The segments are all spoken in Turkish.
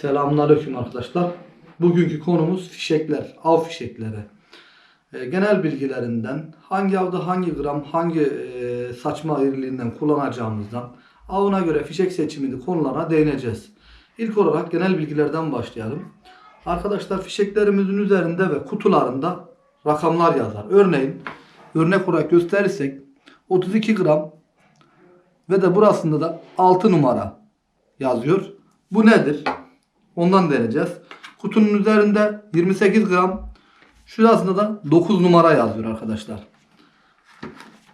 Selamünaleyküm arkadaşlar. Bugünkü konumuz fişekler, av fişekleri. Ee, genel bilgilerinden hangi avda hangi gram, hangi e, saçma iriliğinden kullanacağımızdan avına göre fişek seçimini konularına değineceğiz. İlk olarak genel bilgilerden başlayalım. Arkadaşlar fişeklerimizin üzerinde ve kutularında rakamlar yazar. Örneğin örnek olarak gösterirsek 32 gram ve de burasında da 6 numara yazıyor. Bu nedir? Ondan deneyeceğiz. Kutunun üzerinde 28 gram, şurasında da 9 numara yazıyor arkadaşlar.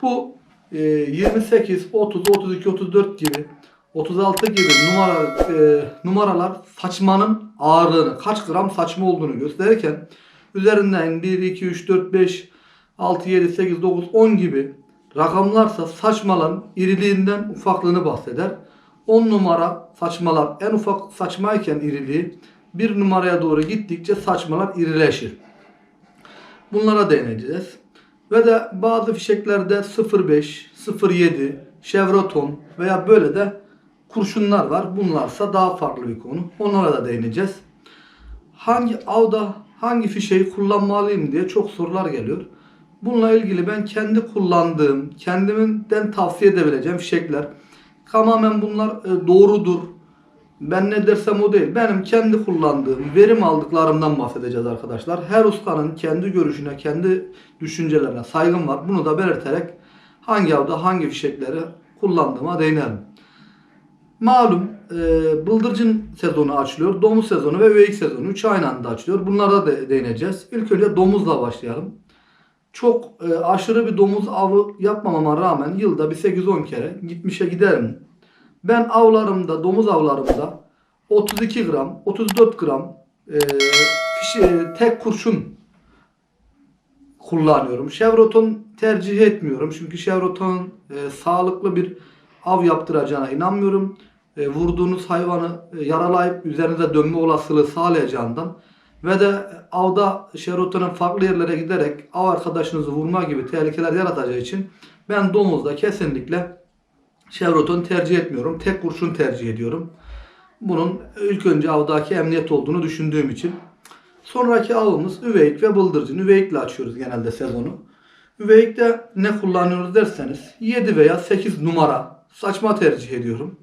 Bu e, 28, 30, 32, 34 gibi 36 gibi numara e, numaralar saçmanın ağırlığını, kaç gram saçma olduğunu gösterirken üzerinden 1, 2, 3, 4, 5, 6, 7, 8, 9, 10 gibi rakamlarsa saçmaların iriliğinden ufaklığını bahseder. 10 numara saçmalar en ufak saçmayken iriliği bir numaraya doğru gittikçe saçmalar irileşir. Bunlara değineceğiz. Ve de bazı fişeklerde 05, 07, Chevroton veya böyle de kurşunlar var. Bunlarsa daha farklı bir konu. Onlara da değineceğiz. Hangi avda hangi fişeği kullanmalıyım diye çok sorular geliyor. Bununla ilgili ben kendi kullandığım, kendimden tavsiye edebileceğim fişekler. Tamamen bunlar e, doğrudur. Ben ne dersem o değil. Benim kendi kullandığım, verim aldıklarımdan bahsedeceğiz arkadaşlar. Her ustanın kendi görüşüne, kendi düşüncelerine saygım var. Bunu da belirterek hangi avda hangi fişekleri kullandığıma değinelim. Malum e, bıldırcın sezonu açılıyor. Domuz sezonu ve üveyik sezonu. Üç aynı anda açılıyor. Bunlara da değineceğiz. İlk önce domuzla başlayalım. Çok e, aşırı bir domuz avı yapmamama rağmen yılda bir 8-10 kere gitmişe giderim. Ben avlarımda, domuz avlarımda 32 gram, 34 gram e, fişe, tek kurşun kullanıyorum. Chevroton tercih etmiyorum. Çünkü Chevroton e, sağlıklı bir av yaptıracağına inanmıyorum. E, vurduğunuz hayvanı e, yaralayıp üzerinize dönme olasılığı sağlayacağından ve de avda Chevroton'un farklı yerlere giderek av arkadaşınızı vurma gibi tehlikeler yaratacağı için ben domuzda kesinlikle Chevroton tercih etmiyorum. Tek kurşun tercih ediyorum. Bunun ilk önce avdaki emniyet olduğunu düşündüğüm için. Sonraki avımız üveyik ve bıldırcın. Üveyikle açıyoruz genelde sezonu. Üveyikte ne kullanıyoruz derseniz 7 veya 8 numara saçma tercih ediyorum.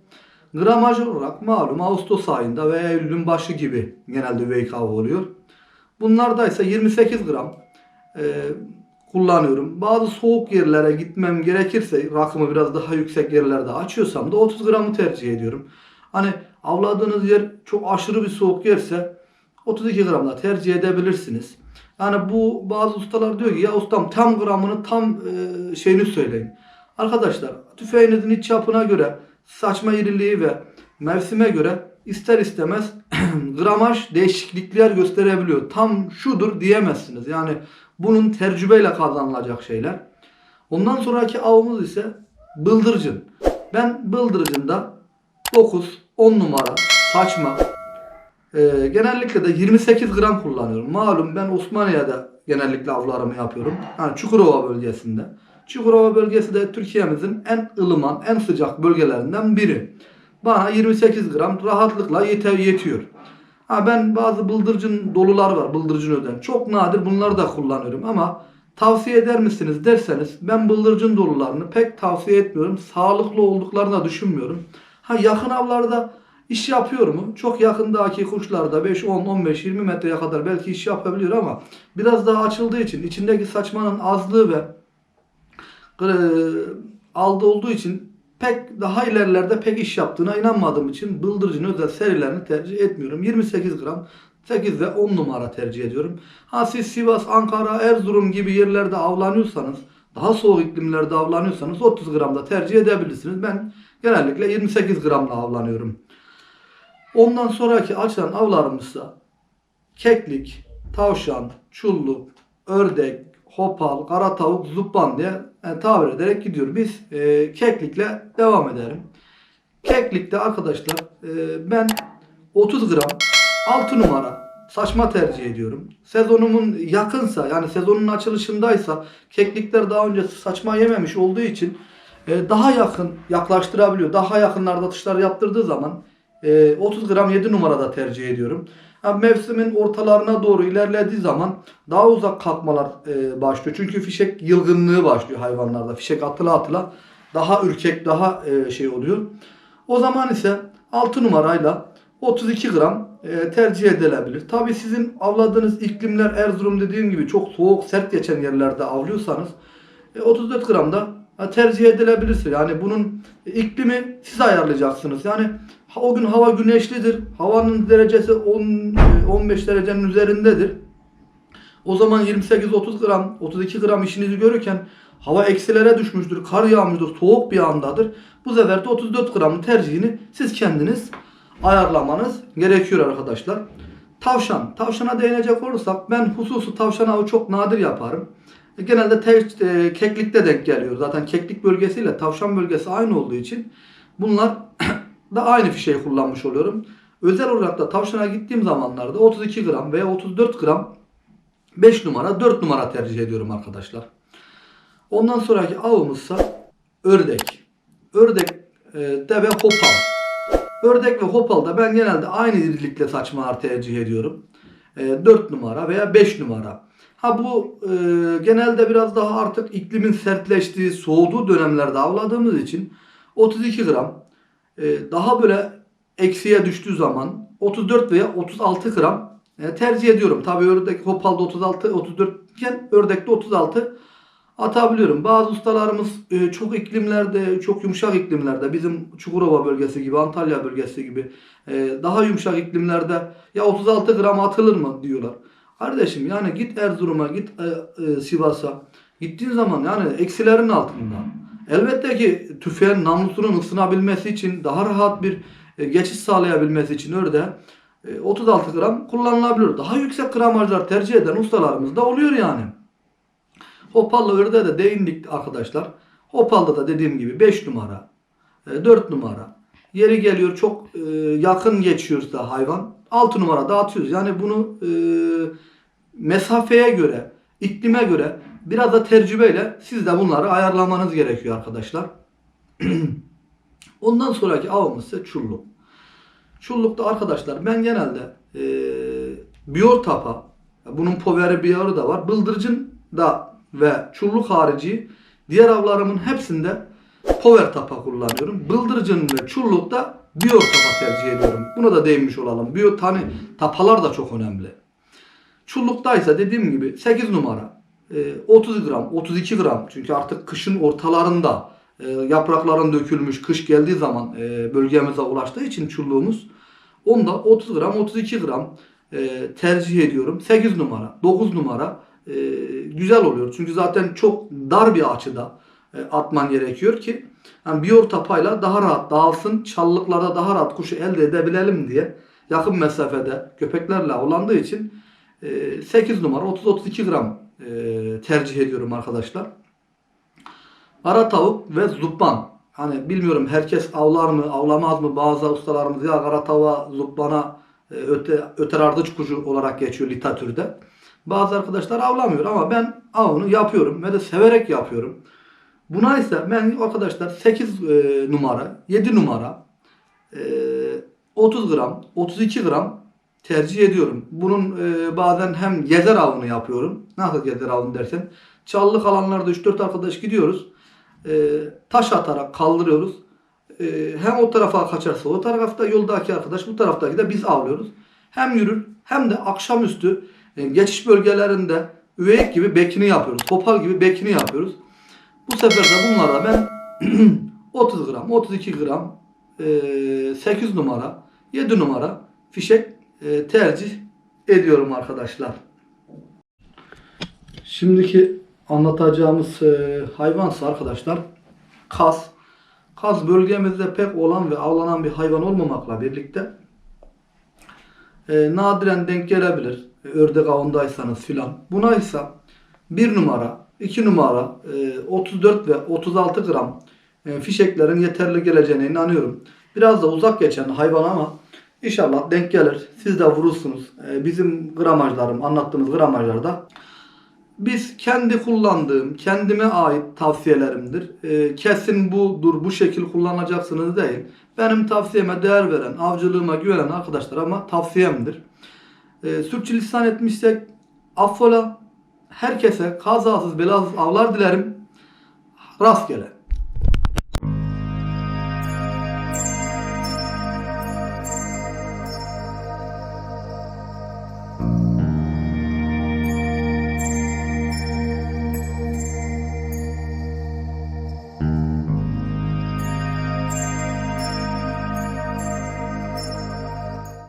Gramaj olarak malum Ağustos ayında veya Eylül'ün başı gibi genelde üveyik avı oluyor. Bunlarda ise 28 gram e, kullanıyorum. Bazı soğuk yerlere gitmem gerekirse rakımı biraz daha yüksek yerlerde açıyorsam da 30 gramı tercih ediyorum. Hani avladığınız yer çok aşırı bir soğuk yerse 32 gramla tercih edebilirsiniz. Yani bu bazı ustalar diyor ki ya ustam tam gramını tam e, şeyini söyleyin. Arkadaşlar tüfeğinizin iç yapına göre saçma iriliği ve mevsime göre ister istemez gramaj değişiklikler gösterebiliyor. Tam şudur diyemezsiniz. Yani bunun tecrübeyle kazanılacak şeyler. Ondan sonraki avımız ise bıldırcın. Ben bıldırcında 9, 10 numara saçma. Ee, genellikle de 28 gram kullanıyorum. Malum ben Osmaniye'de genellikle avlarımı yapıyorum. Yani Çukurova bölgesinde. Çukurova bölgesi de Türkiye'mizin en ılıman, en sıcak bölgelerinden biri. Bana 28 gram rahatlıkla yeter, yetiyor. Ha ben bazı bıldırcın dolular var, bıldırcın öden. Çok nadir bunları da kullanıyorum ama tavsiye eder misiniz derseniz ben bıldırcın dolularını pek tavsiye etmiyorum. Sağlıklı olduklarını da düşünmüyorum. Ha yakın avlarda iş yapıyor mu? Çok yakındaki kuşlarda 5, 10, 15, 20 metreye kadar belki iş yapabiliyor ama biraz daha açıldığı için içindeki saçmanın azlığı ve aldı olduğu için pek daha ilerlerde pek iş yaptığına inanmadığım için bıldırcın özel serilerini tercih etmiyorum. 28 gram 8 ve 10 numara tercih ediyorum. Ha siz Sivas, Ankara, Erzurum gibi yerlerde avlanıyorsanız daha soğuk iklimlerde avlanıyorsanız 30 gramda tercih edebilirsiniz. Ben genellikle 28 gramla avlanıyorum. Ondan sonraki açılan avlarımızsa keklik, tavşan, çulluk, ördek, hopal, kara tavuk, zuppan diye yani tabir ederek gidiyor. Biz e, keklikle devam edelim. Keklikte arkadaşlar e, ben 30 gram 6 numara saçma tercih ediyorum. Sezonumun yakınsa yani sezonun açılışındaysa keklikler daha önce saçma yememiş olduğu için e, daha yakın yaklaştırabiliyor. Daha yakınlarda atışlar yaptırdığı zaman e, 30 gram 7 numarada tercih ediyorum. Mevsimin ortalarına doğru ilerlediği zaman daha uzak kalkmalar e, başlıyor. Çünkü fişek yılgınlığı başlıyor hayvanlarda. Fişek atıla atıla daha ürkek, daha e, şey oluyor. O zaman ise 6 numarayla 32 gram e, tercih edilebilir. Tabi sizin avladığınız iklimler Erzurum dediğim gibi çok soğuk, sert geçen yerlerde avlıyorsanız e, 34 gram da tercih edilebilirse. Yani bunun iklimi siz ayarlayacaksınız. Yani o gün hava güneşlidir. Havanın derecesi 10 e, 15 derecenin üzerindedir. O zaman 28-30 gram, 32 gram işinizi görürken hava eksilere düşmüştür, kar yağmıştır, soğuk bir andadır. Bu sefer de 34 gramın tercihini siz kendiniz ayarlamanız gerekiyor arkadaşlar. Tavşan. Tavşana değinecek olursak ben hususu tavşan avı çok nadir yaparım. Genelde te- e, keklikte denk geliyor. Zaten keklik bölgesiyle tavşan bölgesi aynı olduğu için bunlar da aynı fişeği kullanmış oluyorum. Özel olarak da tavşana gittiğim zamanlarda 32 gram veya 34 gram 5 numara 4 numara tercih ediyorum arkadaşlar. Ondan sonraki avımızsa ördek. Ördek, e, deve, hopal. Ördek ve hopalda ben genelde aynı dirilikle saçmalar tercih ediyorum. E, 4 numara veya 5 numara. Ha bu e, genelde biraz daha artık iklimin sertleştiği, soğuduğu dönemlerde avladığımız için 32 gram e, daha böyle eksiye düştüğü zaman 34 veya 36 gram e, tercih ediyorum. Tabii ördek hopalda 36 34 iken ördekte 36 atabiliyorum. Bazı ustalarımız e, çok iklimlerde, çok yumuşak iklimlerde bizim Çukurova bölgesi gibi, Antalya bölgesi gibi e, daha yumuşak iklimlerde ya 36 gram atılır mı diyorlar. Kardeşim yani git Erzurum'a, git e, e, Sivas'a. Gittiğin zaman yani eksilerin altında. Elbette ki tüfeğin namlusunun ısınabilmesi için daha rahat bir e, geçiş sağlayabilmesi için ördeğe e, 36 gram kullanılabilir. Daha yüksek gramajlar tercih eden ustalarımız da oluyor yani. Hopal'la ördeğe de değindik arkadaşlar. Hopal'da da dediğim gibi 5 numara, e, 4 numara. Yeri geliyor çok e, yakın geçiyorsa hayvan 6 numara dağıtıyoruz. Yani bunu e, mesafeye göre, iklime göre biraz da tecrübeyle siz de bunları ayarlamanız gerekiyor arkadaşlar. Ondan sonraki avımız ise çulluk. Çullukta arkadaşlar ben genelde e, biyor tapa, bunun poveri biyoru da var. Bıldırcın da ve çulluk harici diğer avlarımın hepsinde power tapa kullanıyorum. Bıldırcın ve çullukta biyor tapa tercih ediyorum. Buna da değinmiş olalım. Biyor tane tapalar da çok önemli. Çulluktaysa dediğim gibi 8 numara. e, 30 gram, 32 gram. Çünkü artık kışın ortalarında e, yaprakların dökülmüş, kış geldiği zaman e, bölgemize ulaştığı için çulluğumuz. Onda 30 gram, 32 gram e, tercih ediyorum. 8 numara, 9 numara güzel oluyor. Çünkü zaten çok dar bir açıda atman gerekiyor ki yani bir ortapayla daha rahat dağılsın, çalılıklarda daha rahat kuşu elde edebilelim diye yakın mesafede köpeklerle avlandığı için e, 8 numara 30-32 gram e, tercih ediyorum arkadaşlar. Kara tavuk ve zubban. Hani bilmiyorum herkes avlar mı, avlamaz mı? Bazı ustalarımız ya kara tavuğa, zubbana e, öte, öter ardıç kuşu olarak geçiyor literatürde. Bazı arkadaşlar avlamıyor ama ben avını yapıyorum ve de severek yapıyorum. Buna ise ben arkadaşlar 8 e, numara, 7 numara, e, 30 gram, 32 gram tercih ediyorum. Bunun e, bazen hem gezer avını yapıyorum. Nasıl gezer avını dersen. Çalılık alanlarda 3-4 arkadaş gidiyoruz. E, taş atarak kaldırıyoruz. E, hem o tarafa kaçarsa o tarafta yoldaki arkadaş bu taraftaki de biz avlıyoruz. Hem yürür hem de akşamüstü e, geçiş bölgelerinde üveyik gibi bekini yapıyoruz. Topal gibi bekini yapıyoruz. Bu sefer de bunlara ben 30 gram, 32 gram, e, 8 numara, 7 numara fişek e, tercih ediyorum arkadaşlar. Şimdiki anlatacağımız e, hayvansa arkadaşlar kaz. Kaz bölgemizde pek olan ve avlanan bir hayvan olmamakla birlikte e, nadiren denk gelebilir. E, ördek avındaysanız filan. Buna ise 1 numara, 2 numara, e, 34 ve 36 gram e, fişeklerin yeterli geleceğine inanıyorum. Biraz da uzak geçen hayvan ama inşallah denk gelir. Siz de vurursunuz. E, bizim gramajlarım, anlattığımız gramajlarda biz kendi kullandığım, kendime ait tavsiyelerimdir. E, kesin budur, bu şekil kullanacaksınız değil. benim tavsiyeme değer veren, avcılığıma güvenen arkadaşlarıma tavsiyemdir. E, sürçülisan etmişsek affola. Herkese kazasız belasız avlar dilerim. Rastgele.